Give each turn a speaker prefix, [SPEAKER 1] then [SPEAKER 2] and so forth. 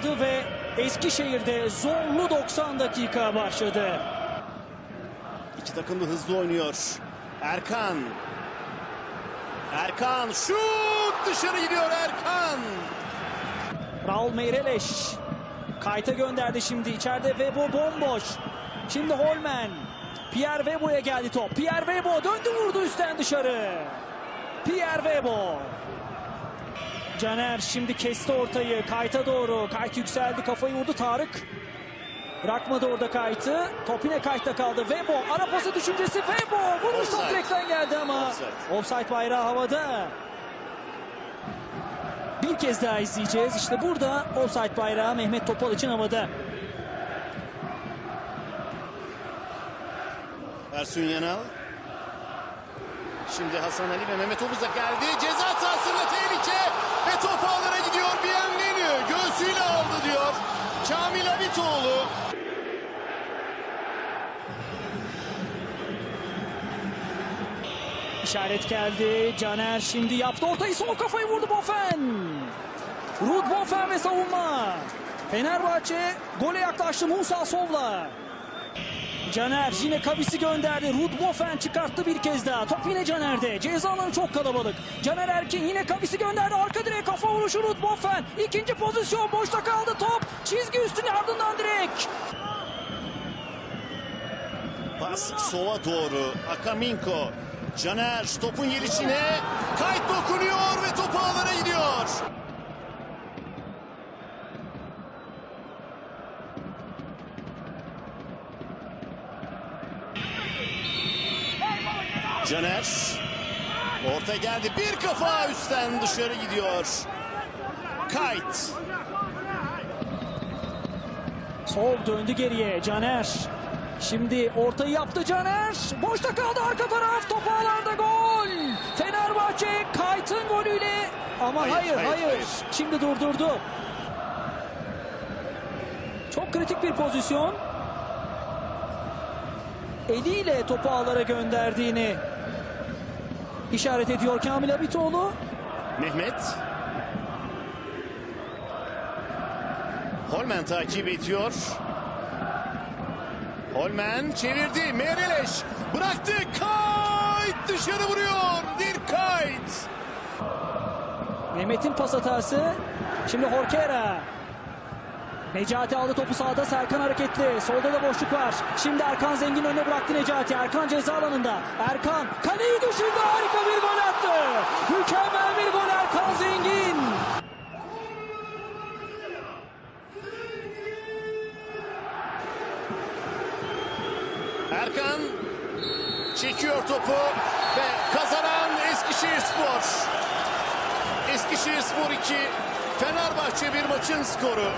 [SPEAKER 1] kaldı ve Eskişehir'de zorlu 90 dakika başladı.
[SPEAKER 2] İki takım da hızlı oynuyor. Erkan. Erkan şut dışarı gidiyor Erkan.
[SPEAKER 1] Raul Meireles kayta gönderdi şimdi içeride Webo bomboş. Şimdi Holmen. Pierre Webo'ya geldi top. Pierre Webo döndü vurdu üstten dışarı. Pierre Webo. Caner şimdi kesti ortayı kayta doğru. Kayt yükseldi kafayı vurdu Tarık. Bırakmadı orada kaytı. Top yine kayıtta kaldı. Webo ara pası düşüncesi Webo. Vuruş top direkten geldi ama.
[SPEAKER 2] Offside.
[SPEAKER 1] Offside bayrağı havada. Bir kez daha izleyeceğiz. İşte burada offside bayrağı Mehmet Topal için havada.
[SPEAKER 2] Ersun Yanal. Şimdi Hasan Ali ve Mehmet Obuz da geldi. Ceza sahasında tehlike ve top ağlara gidiyor. Bienvenu göğsüyle aldı diyor. Kamil Abitoğlu.
[SPEAKER 1] İşaret geldi. Caner şimdi yaptı ortayı sol kafayı vurdu Bofen. Rud Bofen ve savunma. Fenerbahçe gole yaklaştı Musa Sov'la. Caner yine kabisi gönderdi. Rud Bofen çıkarttı bir kez daha. Top yine Caner'de. Ceza alanı çok kalabalık. Caner Erkin yine kabisi gönderdi. Arka direğe kafa vuruşu Rud Bofen. İkinci pozisyon boşta kaldı top. Çizgi üstüne ardından direk.
[SPEAKER 2] Pas sova doğru. Akaminko. Caner topun gelişine kayıt dokunuyor ve top ağlara gidiyor. Caner orta geldi bir kafa üstten dışarı gidiyor. Kayıt.
[SPEAKER 1] Sol döndü geriye Caner. Şimdi ortayı yaptı Caner. Boşta kaldı arka taraf. Top ağlarda gol. Fenerbahçe Kayt'ın golüyle. Ama hayır
[SPEAKER 2] Hayır,
[SPEAKER 1] hayır,
[SPEAKER 2] hayır, hayır.
[SPEAKER 1] Şimdi durdurdu. Çok kritik bir pozisyon. Eliyle topu ağlara gönderdiğini işaret ediyor Kamil Abitoğlu.
[SPEAKER 2] Mehmet. Holmen takip ediyor. Holmen çevirdi. Mereleş bıraktı. Kayt dışarı vuruyor. Bir kayt.
[SPEAKER 1] Mehmet'in pas hatası. Şimdi Horkera. Necati aldı topu sağda. Serkan hareketli. Solda da boşluk var. Şimdi Erkan Zengin önüne bıraktı Necati. Erkan ceza alanında. Erkan kaleyi düşürdü. Harika bir gol attı. Mükemmel bir gol Erkan Zengin.
[SPEAKER 2] Erkan çekiyor topu ve kazanan Eskişehir Spor. Eskişehir Spor 2, Fenerbahçe bir maçın skoru.